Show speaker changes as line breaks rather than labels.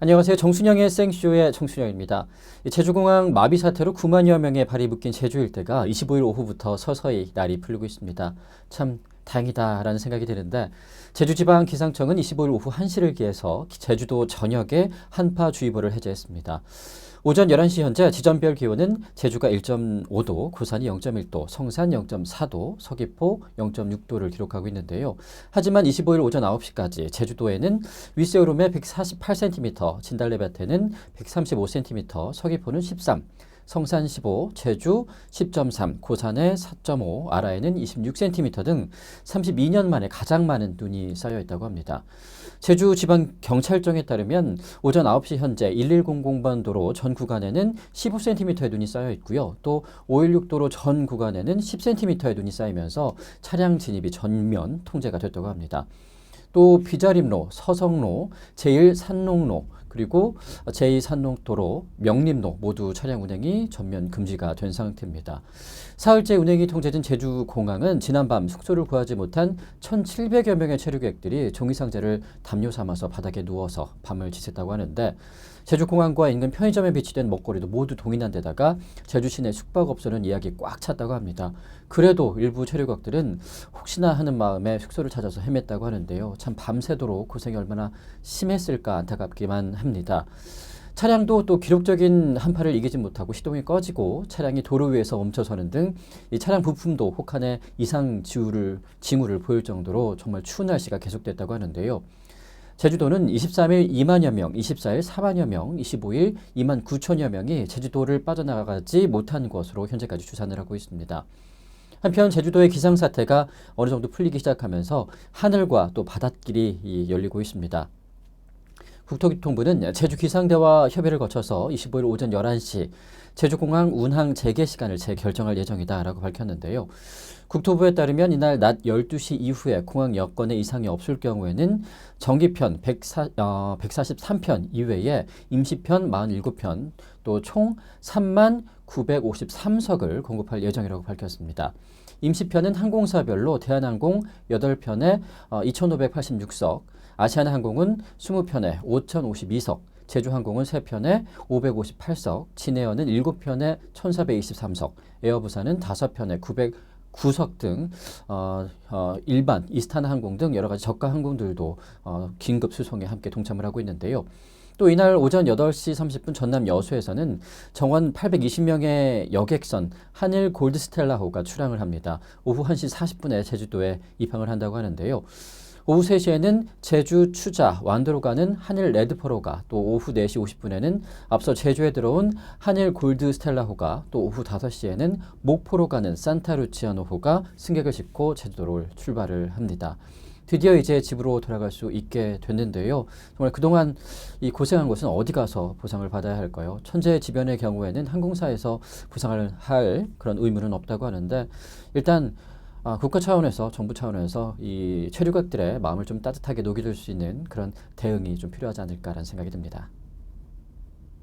안녕하세요. 정순영의 생쇼의 정순영입니다. 이 제주공항 마비 사태로 9만여 명의 발이 묶인 제주 일대가 25일 오후부터 서서히 날이 풀리고 있습니다. 참 다행이다라는 생각이 드는데 제주지방 기상청은 25일 오후 1시를 기해서 제주도 전역에 한파주의보를 해제했습니다. 오전 11시 현재 지점별 기온은 제주가 1.5도, 고산이 0.1도, 성산 0.4도, 서귀포 0.6도를 기록하고 있는데요. 하지만 25일 오전 9시까지 제주도에는 윗세오름에 148cm, 진달래밭에는 135cm, 서귀포는 13, 성산 15, 제주 10.3, 고산에 4.5, 아라에는 26cm 등 32년 만에 가장 많은 눈이 쌓여 있다고 합니다. 제주 지방 경찰청에 따르면 오전 9시 현재 1100번 도로 전 구간에는 15cm의 눈이 쌓여 있고요. 또 516 도로 전 구간에는 10cm의 눈이 쌓이면서 차량 진입이 전면 통제가 됐다고 합니다. 또 비자림로, 서성로, 제1산롱로, 그리고 제2산롱도로, 명림로 모두 차량 운행이 전면 금지가 된 상태입니다. 사흘째 운행이 통제된 제주공항은 지난밤 숙소를 구하지 못한 1,700여 명의 체류객들이 종이상자를 담요 삼아서 바닥에 누워서 밤을 지샜다고 하는데 제주공항과 인근 편의점에 비치된 먹거리도 모두 동인한 데다가 제주 시내 숙박업소는 예약이 꽉 찼다고 합니다. 그래도 일부 체류객들은 혹시나 하는 마음에 숙소를 찾아서 헤맸다고 하는데요. 참 밤새도록 고생이 얼마나 심했을까 안타깝기만 합니다. 차량도 또 기록적인 한파를 이기지 못하고 시동이 꺼지고 차량이 도로 위에서 멈춰서는 등 이 차량 부품도 혹한의 이상 지우를 징후를 보일 정도로 정말 추운 날씨가 계속됐다고 하는데요. 제주도는 23일 2만여 명, 24일 4만여 명, 25일 2만 9천여 명이 제주도를 빠져나가지 못한 것으로 현재까지 추산을 하고 있습니다. 한편 제주도의 기상사태가 어느 정도 풀리기 시작하면서 하늘과 또 바닷길이 열리고 있습니다. 국토교통부는 제주 기상대와 협의를 거쳐서 25일 오전 11시 제주공항 운항 재개 시간을 재결정할 예정이다라고 밝혔는데요. 국토부에 따르면 이날 낮 12시 이후에 공항 여건에 이상이 없을 경우에는 정기편 104, 어, 143편 이외에 임시편 47편 또 총 3만 953석을 공급할 예정이라고 밝혔습니다. 임시편은 항공사별로 대한항공 8편에 어, 2,586석, 아시아나항공은 20편에 5,052석, 제주항공은 3편에 558석, 진에어는 7편에 1,423석, 에어부산은 5편에 909석 등 어, 어, 일반 이스타나 항공 등 여러 가지 저가 항공들도 어, 긴급 수송에 함께 동참을 하고 있는데요. 또 이날 오전 8시 30분 전남 여수에서는 정원 820명의 여객선 한일 골드스텔라호가 출항을 합니다. 오후 1시 40분에 제주도에 입항을 한다고 하는데요. 오후 3시에는 제주 추자 완도로 가는 한일 레드포로가 또 오후 4시 50분에는 앞서 제주에 들어온 한일 골드 스텔라호가 또 오후 5시에는 목포로 가는 산타루치아노호가 승객을 싣고 제주도를 출발을 합니다. 드디어 이제 집으로 돌아갈 수 있게 됐는데요. 정말 그동안 이 고생한 곳은 어디 가서 보상을 받아야 할까요? 천재 지변의 경우에는 항공사에서 보상을 할 그런 의무는 없다고 하는데 일단 아, 국가 차원에서 정부 차원에서 이 체류객들의 마음을 좀 따뜻하게 녹여줄 수 있는 그런 대응이 좀 필요하지 않을까라는 생각이 듭니다.